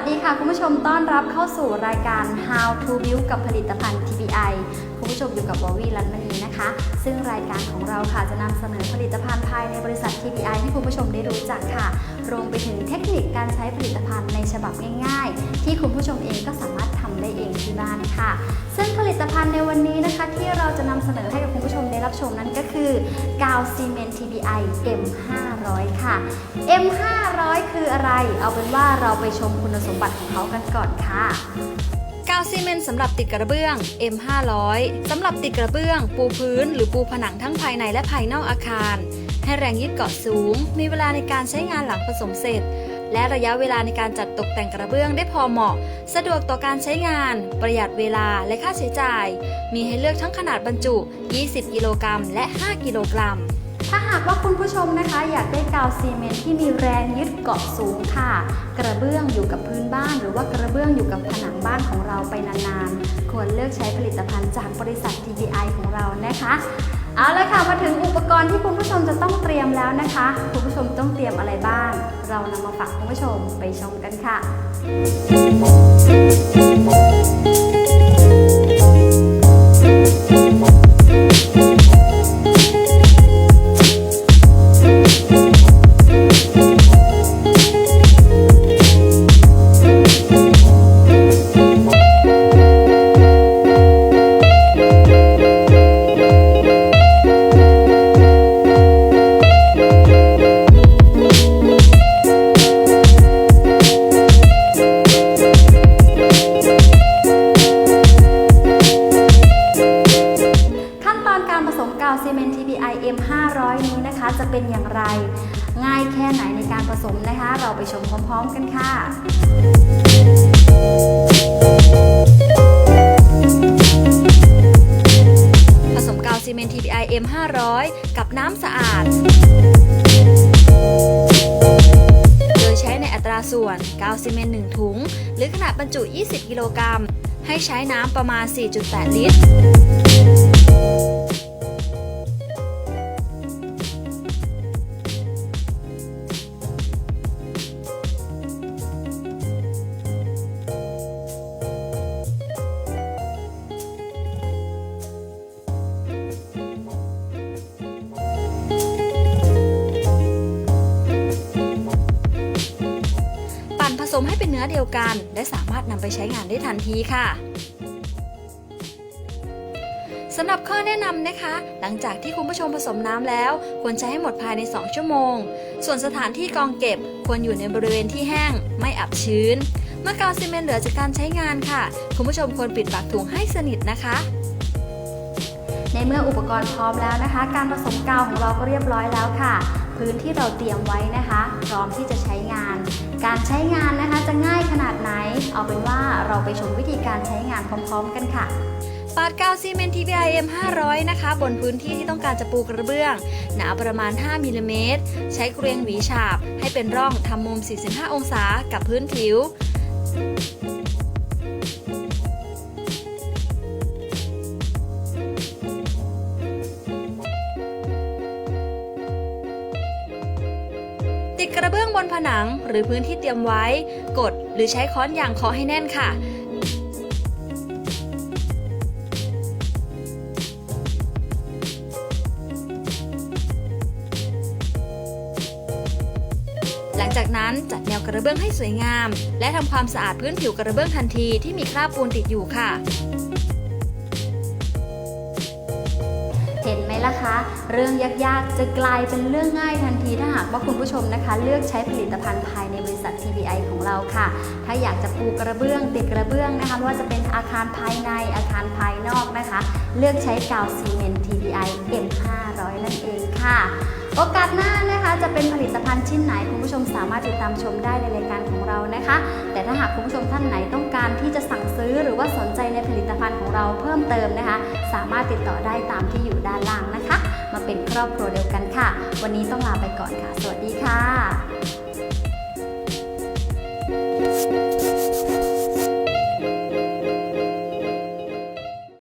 วัสดีค่ะ คุณผู้ชมต้อนรับเข้าสู่รายการ How to Build กับผลิตภัณฑ์ TBI คุณผู้ชมอยู่กับวอวี่รัตนมณีนะคะ ซึ่งรายการของเราค่ะจะนำเสนอผลิตภัณฑ์ภายในบริษัท TBI ให้คุณผู้ชมได้รู้จักค่ะ รวมไปถึงเทคนิคการใช้ผลิตภัณฑ์ในฉบับง่าย ๆ ที่คุณผู้ชมเองก็สามารถทำได้เองที่บ้านค่ะ ซึ่งผลิตภัณฑ์ในวันนี้นะคะ ที่เราจะนำเสนอให้กับคุณผู้ชมได้รับชมนั้นก็คือกาวซีเมนต์ TBI M500 ค่ะ M500 คืออะไร เอาเป็นว่าเราไปชมคุณสมบัติของเขากันก่อนค่ะ กาวซีเมนต์สำหรับติดกระเบื้อง M500 สำหรับติดกระเบื้อง ปูพื้น หรือปูผนังทั้งภายในและภายนอกอาคาร ให้แรงยึดเกาะสูง มีเวลาในการใช้งานหลังผสมเสร็จ และระยะเวลาในการจัดตกแต่งกระเบื้องได้พอเหมาะ สะดวกต่อการใช้งาน ประหยัดเวลาและค่าใช้จ่าย มีให้เลือกทั้งขนาดบรรจุ 20 กิโลกรัมและ 5 กิโลกรัม ถ้าหากว่าคุณผู้ชมนะคะ อยากได้กาวซีเมนต์ที่มีแรงยึดเกาะสูงค่ะ กระเบื้องอยู่กับพื้นบ้าน หรือว่ากระเบื้องอยู่กับผนังบ้านของเราไปนานๆ ควรเลือกใช้ผลิตภัณฑ์จากบริษัท TBI ของเรานะคะเอาละค่ะมาถึงอุปกรณ์ที่คุณผู้ชมจะต้องเตรียมแล้วนะคะ คุณผู้ชมต้องเตรียมอะไรบ้าง เรานำมาฝากคุณผู้ชมไปชมกันค่ะ TBI M500 นี้นะคะ จะเป็นอย่างไร ง่ายแค่ไหนในการผสมนะคะ เราไปชมพร้อมๆกันค่ะผสมกาวซีเมนต์ TPI M500 กับน้ำสะอาด โดยใช้ในอัตราส่วนกาวซีเมนต์ 1 ถุง หรือขนาดบรรจุ 20 กิโลกรัม ให้ใช้น้ำประมาณ 4.8 ลิตร มให้เป็นเนื้อเดียวกัน และสามารถนำไปใช้งานได้ทันทีค่ะสำหรับข้อแนะนำนะคะ หลังจากที่คุณผู้ชมผสมน้ำแล้ว ควรใช้ให้หมดภายใน 2 ชั่วโมง ส่วนสถานที่กองเก็บควรอยู่ในบริเวณที่แห้ง ไม่อับชื้น เมื่อกาวซีเมนต์เหลือจากการใช้งานค่ะ คุณผู้ชมควรปิดปากถุงให้สนิทนะคะ ในเมื่ออุปกรณ์พร้อมแล้วนะคะ การผสมกาวของเราก็เรียบร้อยแล้วค่ะ พื้นที่เราเตรียมไว้นะคะ พร้อมที่จะใช้งาน การใช้งานนะคะจะง่ายขนาดไหน เอาเป็นว่าเราไปชมวิธีการใช้งานพร้อม ๆ กันค่ะปาดกาวซีเมนต์ TPI M500 นะคะ บนพื้นที่ที่ต้องการจะปูกระเบื้อง หนาประมาณ 5มิลลิเมตร ใช้เกรียงหวีฉาบ ให้เป็นร่องทำมุม 45 องศากับพื้นผิว ระเบื้องบนผนังหรือพื้นที่เตรียมไว้ กดหรือใช้ค้อนยางเคาะให้แน่นค่ะหลังจากนั้นจัดแนวกระเบื้องให้สวยงาม และทำความสะอาดพื้นผิวกระเบื้องทันทีที่มีคราบปูนติดอยู่ค่ะ นะคะ เรื่องยากๆ จะกลายเป็นเรื่องง่ายทันทีถ้าหากว่าคุณผู้ชมนะคะ เลือกใช้ผลิตภัณฑ์ภายในบริษัท TBI ของเราค่ะ ถ้าอยากจะปูกระเบื้องติดกระเบื้องนะคะไม่ว่าจะเป็นอาคารภายในอาคารภายนอกนะคะ เลือกใช้กาวซีเมนต์ TBI M500 นั่นเองค่ะโอกาสหน้านะคะจะเป็นผลิตภัณฑ์ชิ้นไหนคุณผู้ชมสามารถติดตามชมได้ในรายการของเรานะคะ แต่ถ้าหากคุณผู้ชมท่านไหนต้องการ เราเพิ่มเติมนะคะ สามารถติดต่อได้ตามที่อยู่ด้านล่างนะคะ มาเป็นครอบครัวเดียวกันค่ะ วันนี้ต้องลาไปก่อนค่ะ สวัสดีค่ะ